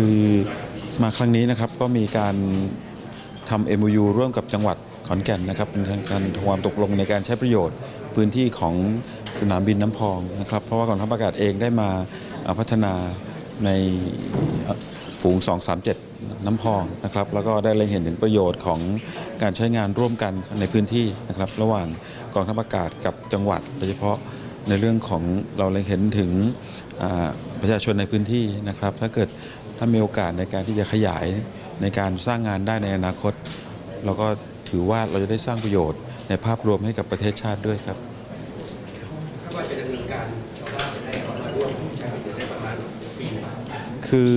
คือมาครั้งนี้นะครับก็มีการทำ MOU ร่วมกับจังหวัดขอนแก่นนะครับเป็นการทำความตกลงในการใช้ประโยชน์ พื้นที่ของสนามบินน้ำพองนะครับ เพราะว่ากองทัพอากาศเองได้มาพัฒนาในเอ่อฝูง 237 น้ำพองนะครับ แล้วก็ได้เล็งเห็นถึงประโยชน์ของการใช้งานร่วมกันในพื้นที่นะครับ ระหว่างกองทัพอากาศกับจังหวัด โดยเฉพาะในเรื่องของเราเล็งเห็นถึงประชาชนในพื้นที่นะครับ ถ้าเกิด ถ้ามีโอกาสในการที่จะขยายในการสร้างงานได้ในอนาคต เราก็ถือว่าเราจะได้สร้างประโยชน์ในภาพรวมให้กับประเทศชาติด้วยครับถ้าว่าจะดำเนินการชาวบ้านจะได้เข้ามาร่วมใช้จะใช้ประมาณปีหนึ่งคือ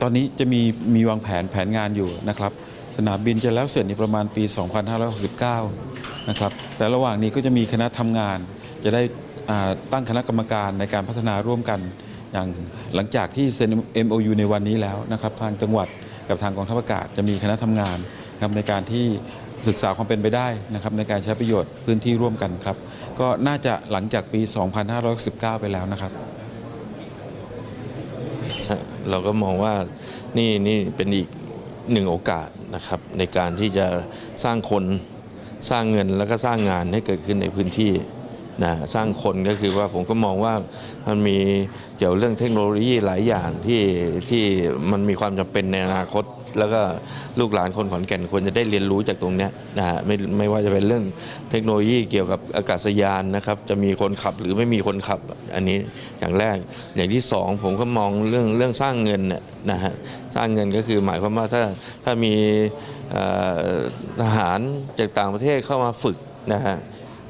ตอนนี้จะมีมีวางแผนแผนงานอยู่นะครับ สนามบินจะแล้วเสร็จในประมาณปี 2569 นะครับแต่ระหว่างนี้ก็จะมีคณะทำงาน จะได้อ่าตั้งคณะกรรมการในการพัฒนาร่วมกัน อย่างหลังจากที่เซ็น MOU ในวันนี้แล้วนะครับทางจังหวัดกับทางกองทัพอากาศจะมีคณะทำงานครับในการที่ศึกษาความเป็นไปได้นะครับในการใช้ประโยชน์พื้นที่ร่วมกันครับ ก็น่าจะหลังจากปี 2519 ไปแล้วนะครับ เราก็มองว่านี่นี่เป็นอีกหนึ่งโอกาสนะครับในการที่จะสร้างคนสร้างเงินแล้วก็สร้างงานให้เกิดขึ้นในพื้นที่ นะสร้างคนก็คือว่าผมก็มองว่ามันมีเกี่ยวเรื่องเทคโนโลยีหลายอย่างที่ที่มันมีความจำเป็นในอนาคต แล้วก็ลูกหลานคนขอนแก่นควรจะได้เรียนรู้จากตรงนี้นะฮะไม่ไม่ว่าจะเป็นเรื่องเทคโนโลยีเกี่ยวกับอากาศยานนะครับ จะมีคนขับหรือไม่มีคนขับอันนี้อย่างแรกอย่างที่สองผมก็มองเรื่องเรื่องสร้างเงินนะฮะสร้างเงินก็คือหมายความว่าถ้าถ้ามีทหารจากต่างประเทศเข้ามาฝึกนะฮะ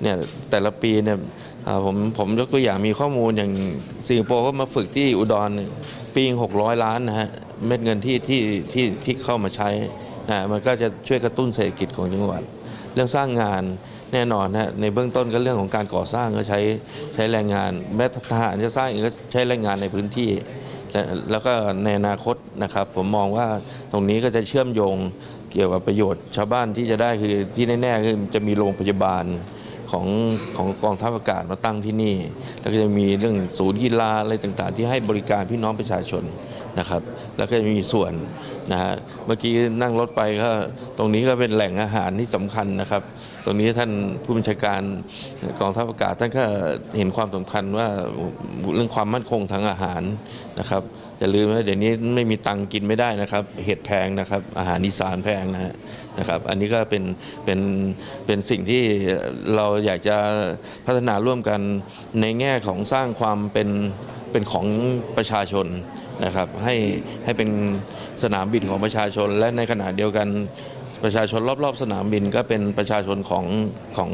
เนี่ยแต่ละปีเนี่ยผมผมยกตัวอย่างมีข้อมูลอย่างสิงคโปร์ก็มาฝึกที่อุดรปีหกร้อยล้านนะฮะเม็ดเงินที่ที่ที่ที่เข้ามาใช้นะมันก็จะช่วยกระตุ้นเศรษฐกิจของจังหวัด เรื่องสร้างงานแน่นอนนะในเบื้องต้นก็เรื่องของการก่อสร้างก็ใช้ใช้แรงงาน แม้ทหารจะสร้างเองก็ใช้แรงงานในพื้นที่และแล้วก็ในอนาคตนะครับ ผมมองว่าตรงนี้ก็จะเชื่อมโยงเกี่ยวกับประโยชน์ ชาวบ้านที่จะได้คือที่แน่ๆคือจะมีโรงพยาบาล ของของกองทัพอากาศมาตั้งที่นี่ แล้วก็จะมีเรื่องศูนย์กีฬาอะไรต่างๆ ที่ให้บริการพี่น้องประชาชน นะครับ แล้วก็จะมีส่วนนะฮะเมื่อกี้นั่งรถไปก็ตรงนี้ก็เป็นแหล่งอาหารที่สำคัญนะครับ ตรงนี้ท่านผู้บัญชาการกองทัพอากาศท่านก็เห็นความสำคัญว่าเรื่องความมั่นคงทางอาหารนะครับอย่าลืมว่าเดี๋ยวนี้ไม่มีตังค์กินไม่ได้นะครับ เห็ดแพงนะครับ อาหารอีสานแพงนะฮะนะครับ อันนี้ก็เป็นเป็นเป็นสิ่งที่เราอยากจะพัฒนาร่วมกันในแง่ของสร้างความเป็นเป็นของประชาชน นะครับให้ให้เป็นสนามบินของประชาชน และในขณะเดียวกันประชาชนรอบๆ สนามบินก็เป็นประชาชนของของ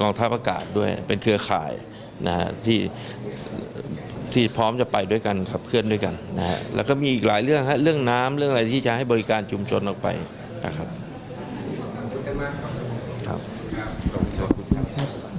กองทัพอากาศด้วยเป็นเครือข่ายนะฮะที่ที่พร้อมจะไปด้วยกันขับเคลื่อนด้วยกันนะฮะแล้วก็มีอีกหลายเรื่องฮะเรื่องน้ำเรื่องอะไรที่จะให้บริการชุมชนออกไปนะครับ